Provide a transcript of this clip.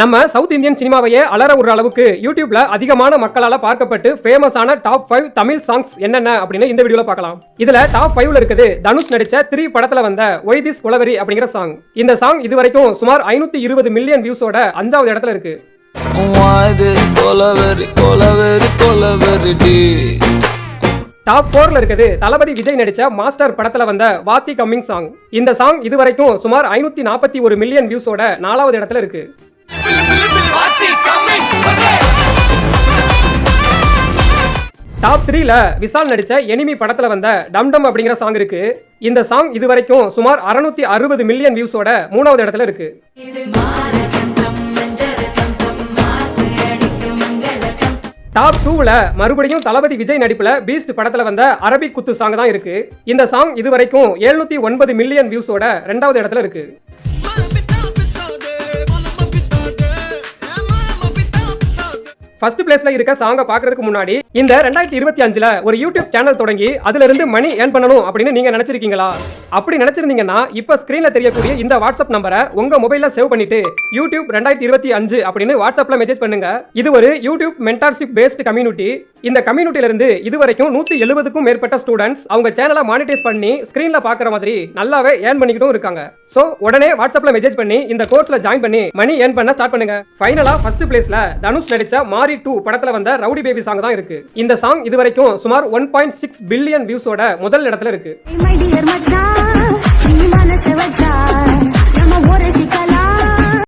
நம்ம south Indian சினிமாவையே அலற விடுற அளவுக்கு யூடியூப்ல அதிகமான மக்களால பார்க்கப்பட்டு ஃபேமஸான டாப் ஃபைவ் தமிழ் சாங்ஸ் என்னென்ன அப்படின்னு இந்த வீடியோல பார்க்கலாம். இதுல டாப் ஃபைவ்ல இருக்குது தனுஷ் நடிச்ச த்ரீ படத்துல வந்த ஒய் திஸ் குலவரி அப்படிங்கிற சாங் இந்த சாங் இது வரைக்கும் சுமார் ஐநூத்தி இருபது மில்லியன் வியூஸோட அஞ்சாவது இடத்துல இருக்கு. டாப் ஃபோர்ல இருக்குது தளபதி விஜய் நடிச்ச மாஸ்டர் படத்துல வந்த வாத்தி கம்மிங் சாங் இந்த சாங் இது வரைக்கும் சுமார் ஐநூத்தி நாற்பத்தி ஒரு மில்லியன் வியூஸோட நாலாவது இடத்துல இருக்கு. டாப் த்ரீல விசால் நடிச்ச எனிமி படத்துல வந்த டம் டம் அப்படிங்கிற சாங் இருக்கு. இந்த சாங் இது வரைக்கும் சுமார் அறுநூத்தி அறுபது மில்லியன் வியூஸோட மூணாவது இடத்துல இருக்கு. டாப் டூவில் மறுபடியும் தளபதி விஜய் நடிப்பில் பீஸ்ட் படத்தில் வந்த அரபிக் குத்து சாங் தான் இருக்கு. இந்த சாங் இது வரைக்கும் எழுநூத்தி ஒன்பது மில்லியன் வியூஸோட ரெண்டாவது இடத்துல இருக்கு. ஃபர்ஸ்ட் பிளேஸ்ல இருக்க சாங்க பாக்குறதுக்கு முன்னாடி இந்த ரெண்டாயிரத்தி இருபத்தி அஞ்சுல ஒரு யூடியூப் சேனல் தொடங்கி அதுல இருந்து மணி ஏர்ன் பண்ணணும் அப்படின்னு நீங்க நினைச்சிருக்கீங்களா? அப்படி நினைச்சிருந்தீங்கன்னா இப்ப ஸ்கிரீன்ல தெரியக்கூடிய இந்த வாட்ஸ்அப் நம்பரை உங்க மொபைல்ல சேவ் பண்ணிட்டு யூடியூப் ரெண்டாயிரத்தி இருபத்தி அஞ்சு அப்படின்னு வாட்ஸ்அப்ல மெசேஜ் பண்ணுங்க. இது ஒரு யூடியூப் மென்டார்ஷிப் பேஸ்ட் கம்யூனிட்டி இந்த கம்யூனிட்டில இருந்து இதுவரைக்கும் நூத்தி எழுபதுக்கும் மேற்பட்ட ஸ்டூடெண்ட்ஸ் அவங்க சேனலை மானிட்டைஸ் பண்ணி ஸ்கிரீன்ல பாக்குற மாதிரி நல்லாவே ஏர்ன் பண்ணிக்கிட்டும் இருக்காங்க. சோ உடனே வாட்ஸ்அப்ல மெசேஜ் பண்ணி இந்த கோர்ஸ்ல ஜாயின் பண்ணி மணி ஏர்ன் பண்ண ஸ்டார்ட் பண்ணுங்க. ஃபைனலா ஃபர்ஸ்ட் பிளேஸ்ல தனுஷ் நடிச்ச மாரி டூ படத்துல வந்த ரவுடி பேபி சாங் தான் இருக்கு. இந்த சாங் இதுவரைக்கும் சுமார் ஒன் பாயிண்ட் சிக்ஸ் பில்லியன் வியூஸோட முதல் இடத்துல இருக்கு.